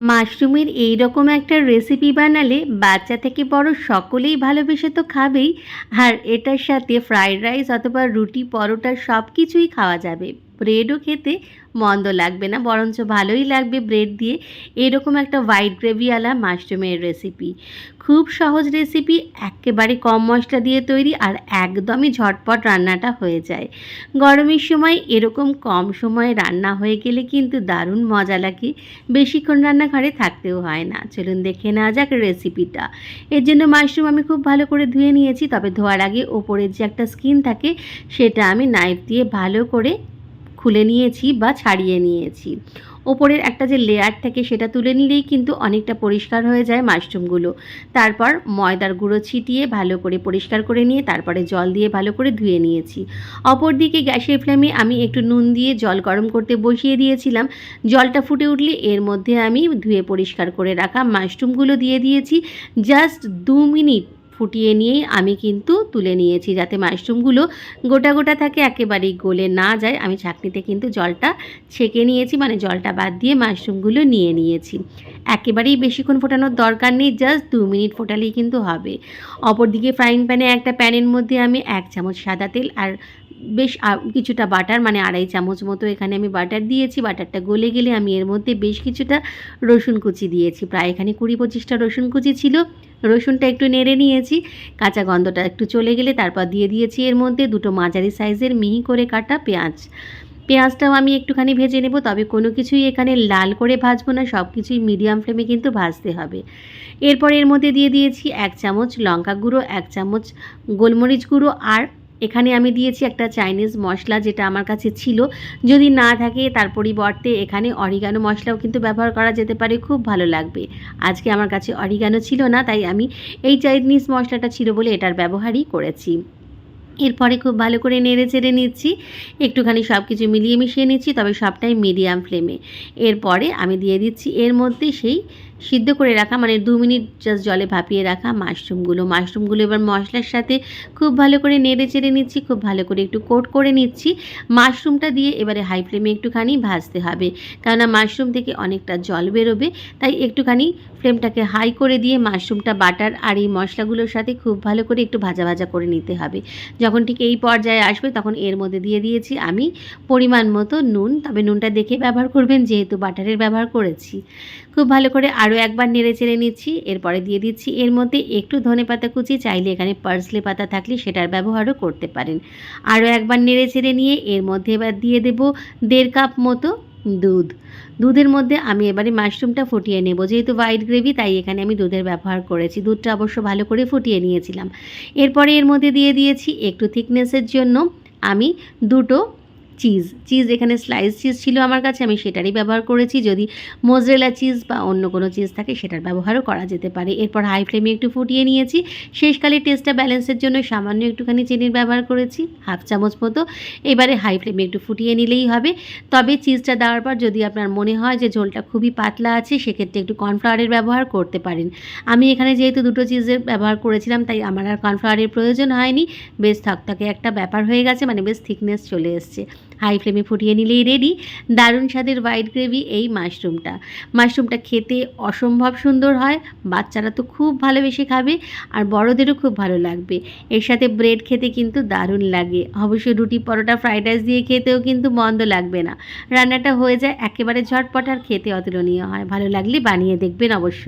মাশরুমের এই রকম একটা রেসিপি বানালে বাচ্চা থেকে বড় সকলেই ভালোবেসে তো খাবেই। আর এটার সাথে ফ্রাইড রাইস অথবা রুটি, পরোটা সব কিছুই খাওয়া যাবে। ব্রেডও খেতে মন্দ লাগবে না, বরঞ্চ ভালোই লাগবে ব্রেড দিয়ে। এরকম একটা হোয়াইট গ্রেভিওয়ালা মাশরুমের রেসিপি খুব সহজ রেসিপি একেবারে কম মশলা দিয়ে তৈরি আর একদমই ঝটপট রান্নাটা হয়ে যায়। গরমের সময় এরকম কম সময়ে রান্না হয়ে গেলে কিন্তু দারুণ মজা লাগে। বেশিক্ষণ রান্নাঘরে থাকতেও হয় না। চলুন দেখে নেওয়া যাক রেসিপিটা এর জন্য মাশরুম আমি খুব ভালো করে ধুয়ে নিয়েছি, তবে ধোয়ার আগে ওপরের যে একটা স্কিন থাকে, সেটা আমি নাইফ দিয়ে ভালো করে খুলে নিয়েছি বা ছাড়িয়ে নিয়েছি। ওপরের একটা যে লেয়ার থাকে সেটা তুলে নিলেই কিন্তু অনেকটা পরিষ্কার হয়ে যায় মাশরুমগুলো তারপর ময়দার গুঁড়ো ছিটিয়ে ভালো করে পরিষ্কার করে নিয়ে তারপরে জল দিয়ে ভালো করে ধুয়ে নিয়েছি। অপরদিকে গ্যাসের ফ্লেমে আমি একটু নুন দিয়ে জল গরম করতে বসিয়ে দিয়েছিলাম। জলটা ফুটে উঠলে এর মধ্যে আমি ধুয়ে পরিষ্কার করে রাখা মাশরুমগুলো দিয়ে দিয়েছি। জাস্ট দু মিনিট ফুটিয়ে নিয়েই আমি কিন্তু তুলে নিয়েছি যাতে মাশরুমগুলো গোটা গোটা থাকে, একেবারেই গলে না যায়। আমি ছাঁকনিতে কিন্তু জলটা ছেঁকে নিয়েছি মানে জলটা বাদ দিয়ে মাশরুমগুলো নিয়ে নিয়েছি। একেবারেই বেশিক্ষণ ফোটানোর দরকার নেই, জাস্ট দু মিনিট ফোটালেই কিন্তু হবে। অপরদিকে ফ্রাইং প্যানে একটা প্যানের মধ্যে আমি এক চামচ সাদা তেল আর বেশ কিছুটা বাটার মানে আড়াই চামচ মতো এখানে আমি বাটার দিয়েছি। বাটারটা গলে গেলে আমি এর মধ্যে বেশ কিছুটা রসুন কুচি দিয়েছি। প্রায় এখানে কুড়ি পঁচিশটা রসুন কুচি ছিল। রসুনটা একটু নেড়ে নিয়েছি। কাঁচা গন্ধটা একটু চলে গেলে তারপর দিয়ে দিয়েছি এর মধ্যে দুটো মাঝারি সাইজের মিহি করে কাটা পেঁয়াজ। পেঁয়াজটাও আমি একটুখানি ভেজে নেব, তবে কোনো কিছুই এখানে লাল করে ভাজবো না সব কিছুই মিডিয়াম ফ্লেমে কিন্তু ভাজতে হবে। এরপর এর মধ্যে দিয়ে দিয়েছি এক চামচ লঙ্কা গুঁড়ো, এক চামচ গোলমরিচ গুঁড়ো আর এখানে আমি দিয়েছি একটা চাইনিজ মশলা যেটা আমার কাছে ছিল। যদি না থাকে তার পরিবর্তে এখানে অরিগানো মশলাও কিন্তু ব্যবহার করা যেতে পারে, খুব ভালো লাগবে। আজকে আমার কাছে অরিগানো ছিল না, তাই আমি এই চাইনিজ মশলাটা ছিল বলে এটার ব্যবহারই করেছি। এরপরে খুব ভালো করে নেড়ে চেড়ে নিচ্ছি। একটুখানি সব কিছু মিলিয়ে মিশিয়ে নিচ্ছি, তবে সবটাই মিডিয়াম ফ্লেমে। এরপরে আমি দিয়ে দিচ্ছি এর মধ্যে সেই সিদ্ধ করে রাখা মানে দু মিনিট জাস্ট জলে ভাপিয়ে রাখা মাশরুমগুলো। মাশরুমগুলো এবার মশলার সাথে খুব ভালো করে নেড়ে চেড়ে নিচ্ছি, খুব ভালো করে একটু কোট করে নিচ্ছি। মাশরুমটা দিয়ে এবারে হাই ফ্লেমে একটুখানি ভাজতে হবে, কেননা মাশরুম থেকে অনেকটা জল বেরোবে, তাই একটুখানি ফ্লেমটাকে হাই করে দিয়ে মাশরুমটা, বাটার আর এই মশলাগুলোর সাথে খুব ভালো করে একটু ভাজা ভাজা করে নিতে হবে। যখন ঠিক এই পর্যায়ে আসবে, তখন এর মধ্যে দিয়ে দিয়েছি আমি পরিমাণ মতো নুন, তবে নুনটা দেখে ব্যবহার করবেন, যেহেতু বাটারের ব্যবহার করেছি। খুব ভালো করে আরও একবার নেড়ে চেড়ে নিচ্ছি, এরপরে দিয়ে দিচ্ছি। এর মধ্যে একটু ধনে পাতা কুচি, চাইলে এখানে পার্সলে পাতা থাকলে সেটার ব্যবহারও করতে পারেন। আরও একবার নেড়ে চেড়ে নিয়ে এর মধ্যে এবার দিয়ে দেব দেড় কাপ মতো দুধ। দুধের মধ্যে আমি এবারে মাশরুমটা ফুটিয়ে নেব। যেহেতু হোয়াইট গ্রেভি, তাই এখানে আমি দুধের ব্যবহার করেছি। দুধটা অবশ্য ভালো করে ফুটিয়ে নিয়েছিলাম। এরপরে এর মধ্যে দিয়ে দিয়েছি একটু থিকনেসের জন্য আমি দুটো চিজ চিজ এখানে স্লাইস চিজ ছিল আমার কাছে, আমি সেটারই ব্যবহার করেছি। যদি মোজরেলা চিজ বা অন্য কোনো চিজ থাকে, সেটার ব্যবহারও করা যেতে পারে। এরপর হাই ফ্লেমে একটু ফুটিয়ে নিয়েছি। শেষকালে টেস্টটা ব্যালেন্সের জন্য সামান্য একটুখানি চিনির ব্যবহার করেছি হাফ চামচ মতো। এবারে হাই ফ্লেমে একটু ফুটিয়ে নিলেই হবে। তবে চিজটা দেওয়ার পর যদি আপনার মনে হয় যে ঝোলটা খুবই পাতলা আছে, সেক্ষেত্রে একটু কর্নফ্লাওয়ারের ব্যবহার করতে পারেন। আমি এখানে যেহেতু দুটো চিজের ব্যবহার করেছিলাম, তাই আমার আর কর্নফ্লাওয়ারের প্রয়োজন হয়নি। বেশ থকথকে একটা ব্যাপার হয়ে গেছে মানে বেশ থিকনেস চলে এসছে। হাই ফ্লেমে ফুটিয়ে নিলেই রেডি দারুণ স্বাদের হোয়াইট গ্রেভি এই মাশরুমটা। মাশরুমটা খেতে অসম্ভব সুন্দর হয়, বাচ্চারা তো খুব ভালোবেসে খাবে আর বড়দেরও খুব ভালো লাগবে। এর সাথে ব্রেড খেতে কিন্তু দারুণ লাগে। অবশ্যই রুটি, পরোটা ফ্রাইড রাইস দিয়ে খেতেও কিন্তু মন্দ লাগবে না। রান্নাটা হয়ে যায় একেবারে ঝটপট আর খেতে অতুলনীয় হয়। ভালো লাগলে বানিয়ে দেখবেন অবশ্যই।